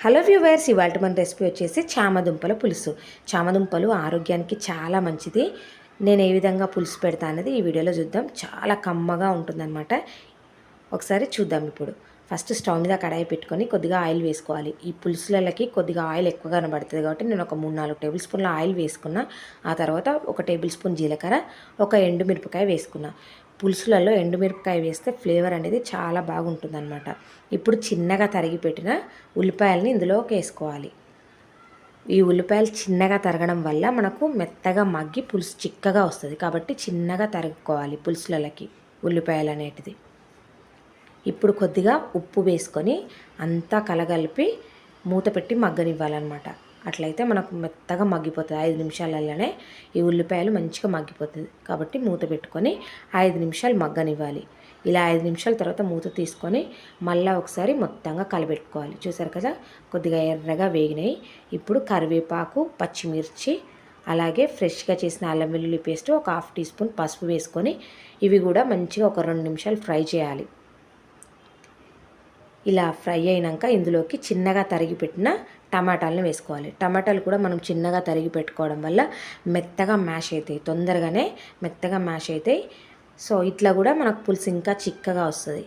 Hello viewers ఇవాళ మన recipe వచ్చేసి చామదుంపల పులుసు. చామదుంపలు ఆరోగ్యానికి చాలా మంచిది. నేను ఏ విధంగా పులుసు పెడతా అనేది ఈ వీడియోలో చూద్దాం. చాలా కమ్మగా ఉంటుందన్నమాట. ఒకసారి చూద్దాం ఇప్పుడు. ఫస్ట్ స్టవ్ మీద కడాయి పెట్టుకొని కొద్దిగా ఆయిల్ వేసుకోవాలి. ఈ పులుసులకి కొద్దిగా ఆయిల్ ఎక్కువ కనబడుతుంది కాబట్టి నేను ఒక మూడు నాలుగు టేబుల్ స్పూన్ల ఆయిల్ వేసుకున్నా. ఆ తర్వాత ఒక టేబుల్ స్పూన్ జీలకర్ర ఒక ఎండుమిరపకాయ వేసుకున్నా. పులుసులలో ఎండుమిరపకాయ వేస్తే ఫ్లేవర్ అనేది చాలా బాగుంటుంది అనమాట ఇప్పుడు చిన్నగా తరిగి పెట్టిన ఉల్లిపాయలని ఇందులోకి వేసుకోవాలి. ఈ ఉల్లిపాయలు చిన్నగా తరగడం వల్ల మనకు మెత్తగా మగ్గి పులుసు చిక్కగా వస్తుంది కాబట్టి చిన్నగా తరుగుకోవాలి పులుసులకి ఉల్లిపాయలు అనేటిది. ఇప్పుడు కొద్దిగా ఉప్పు వేసుకొని అంతా కలగలిపి మూత పెట్టి మగ్గనివ్వాలన్నమాట. అట్లయితే మనకు మెత్తగా మగ్గిపోతుంది. ఐదు నిమిషాలలోనే ఈ ఉల్లిపాయలు మంచిగా మగ్గిపోతుంది. కాబట్టి మూత పెట్టుకొని ఐదు నిమిషాలు మగ్గనివ్వాలి. ఇలా ఐదు నిమిషాల తర్వాత మూత తీసుకొని మళ్ళీ ఒకసారి మొత్తంగా కలబెట్టుకోవాలి. చూసారు కదా? కొద్దిగా ఎర్రగా వేగినాయి. ఇప్పుడు కరివేపాకు పచ్చిమిర్చి అలాగే ఫ్రెష్గా చేసిన అల్లం వెల్లుల్లి పేస్ట్ ఒక హాఫ్ టీ స్పూన్ పసుపు వేసుకొని ఇవి కూడా మంచిగా ఒక రెండు నిమిషాలు ఫ్రై చేయాలి. ఇలా ఫ్రై అయినాక ఇందులోకి చిన్నగా తరిగి పెట్టిన టమాటాలను వేసుకోవాలి. టమాటాలు కూడా మనం చిన్నగా తరిగి పెట్టుకోవడం వల్ల మెత్తగా మ్యాష్ అవుతాయి తొందరగానే మెత్తగా మ్యాష్ అవుతాయి. సో ఇట్లా కూడా మనకు పులుసు ఇంకా చిక్కగా వస్తుంది.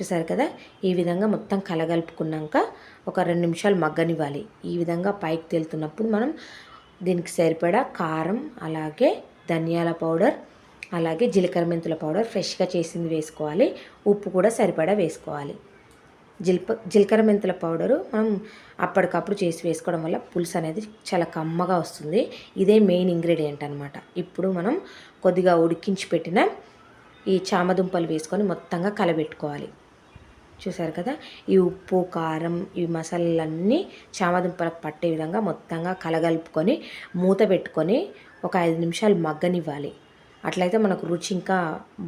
చూసారు కదా? ఈ విధంగా మొత్తం కలగలుపుకున్నాక ఒక రెండు నిమిషాలు మగ్గనివ్వాలి. ఈ విధంగా పైకి తేలుతున్నప్పుడు మనం దీనికి సరిపడా కారం అలాగే ధనియాల పౌడర్ అలాగే జీలకర్ర మెంతుల పౌడర్ ఫ్రెష్గా చేసింది వేసుకోవాలి. ఉప్పు కూడా సరిపడా వేసుకోవాలి. జిల్ప జీలకర్ర మెంతుల పౌడరు మనం అప్పటికప్పుడు చేసి వేసుకోవడం వల్ల పులుసు అనేది చాలా కమ్మగా వస్తుంది. ఇదే మెయిన్ ఇంగ్రీడియంట్ అనమాట ఇప్పుడు మనం కొద్దిగా ఉడికించి పెట్టిన ఈ చామదుంపలు వేసుకొని మొత్తంగా కలబెట్టుకోవాలి. చూసారు కదా? ఈ ఉప్పు కారం ఈ మసాలాలన్నీ చామదుంపలకు పట్టే విధంగా మొత్తంగా కలగలుపుకొని మూత పెట్టుకొని ఒక ఐదు నిమిషాలు మగ్గనివ్వాలి. అట్లయితే మనకు రుచి ఇంకా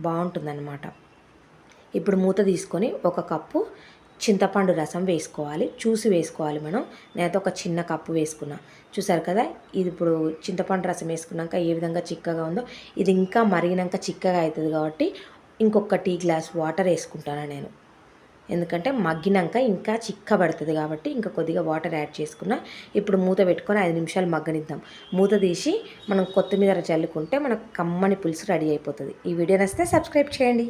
బాగుంటుందన్నమాట. ఇప్పుడు మూత తీసుకొని ఒక కప్పు చింతపండు రసం వేసుకోవాలి. చూసి వేసుకోవాలి మనం. నేనైతే ఒక చిన్న కప్పు వేసుకున్నా. చూసారు కదా ఇది ఇప్పుడు చింతపండు రసం వేసుకున్నాక ఏ విధంగా చిక్కగా ఉందో ఇది ఇంకా మరిగినాక చిక్కగా అవుతుంది కాబట్టి ఇంకొక టీ గ్లాస్ వాటర్ వేసుకుంటాను నేను. ఎందుకంటే మగ్గినాక ఇంకా చిక్కబడుతుంది కాబట్టి ఇంకా కొద్దిగా వాటర్ యాడ్ చేసుకున్న ఇప్పుడు మూత పెట్టుకొని ఐదు నిమిషాలు మగ్గనిద్దాం. మూత తీసి మనం కొత్తిమీర చల్లుకుంటే మనకు కమ్మని పులుసు రెడీ అయిపోతుంది. ఈ వీడియో నచ్చితే సబ్స్క్రైబ్ చేయండి.